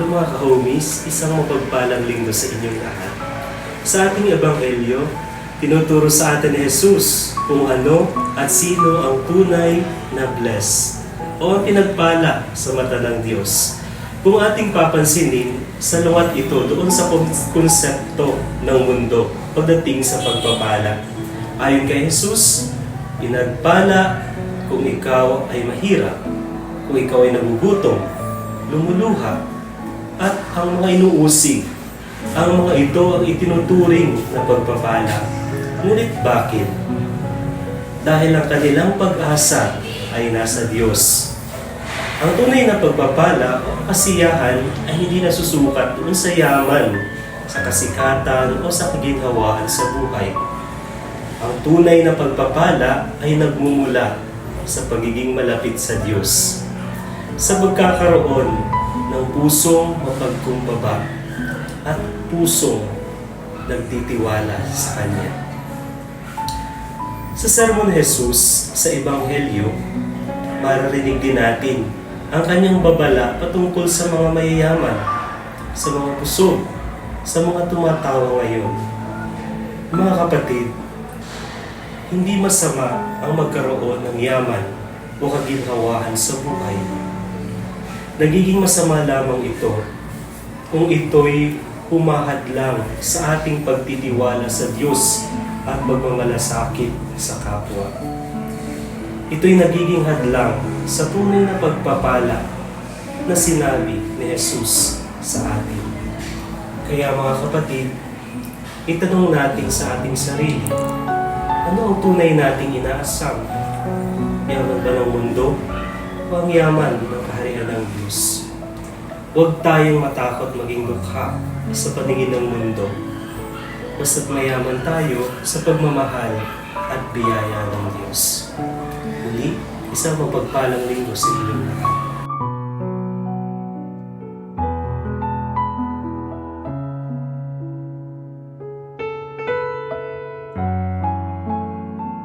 Hello mga ka-homies, isang mapagpalang linggo sa inyong lahat. Sa ating ebanghelyo, tinuturo sa atin ni Jesus kung ano at sino ang tunay na bless o ang pinagpala sa mata ng Diyos. Kung ating papansinin, sa luwat ito doon sa kon- konsepto ng mundo pagdating sa pagpapala. Ayon kay Jesus, pinagpala kung ikaw ay mahirap, kung ikaw ay nagugutom, lumuluha, at ang mga inuusig. Ang mga ito ang itinuturing na pagpapala. Ngunit bakit? Dahil ang kanilang pag-asa ay nasa Diyos. Ang tunay na pagpapala o kasiyahan ay hindi nasusukat doon sa yaman, sa kasikatan o sa kaginhawaan sa buhay. Ang tunay na pagpapala ay nagmumula sa pagiging malapit sa Diyos. Sa pagkakaroon ng pusong mapagkumbaba at pusong nagtitiwala sa Kanya. Sa Sermon ni Jesus sa Ebanghelyo, maririnig din natin ang kanyang babala patungkol sa mga mayayaman, sa mga pusog, sa mga tumatawa ngayon. Mga kapatid, hindi masama ang magkaroon ng yaman o kaginhawaan sa buhay. Nagiging masama lamang ito kung ito'y humahadlang sa ating pagtitiwala sa Diyos at pagmamalasakit sa kapwa. Ito'y nagiging hadlang sa tunay na pagpapala na sinabi ni Jesus sa atin. Kaya mga kapatid, itanong natin sa ating sarili, ano ang tunay nating inaasam? Yaman ba ng mundo o ang yaman ng kaharian ng Diyos? Huwag tayong matakot maging dukha sa paningin ng mundo. Basta't mayaman tayo sa pagmamahal at biyaya ng Diyos. Muli, isang mapagpalang linggo sa inyong lahat.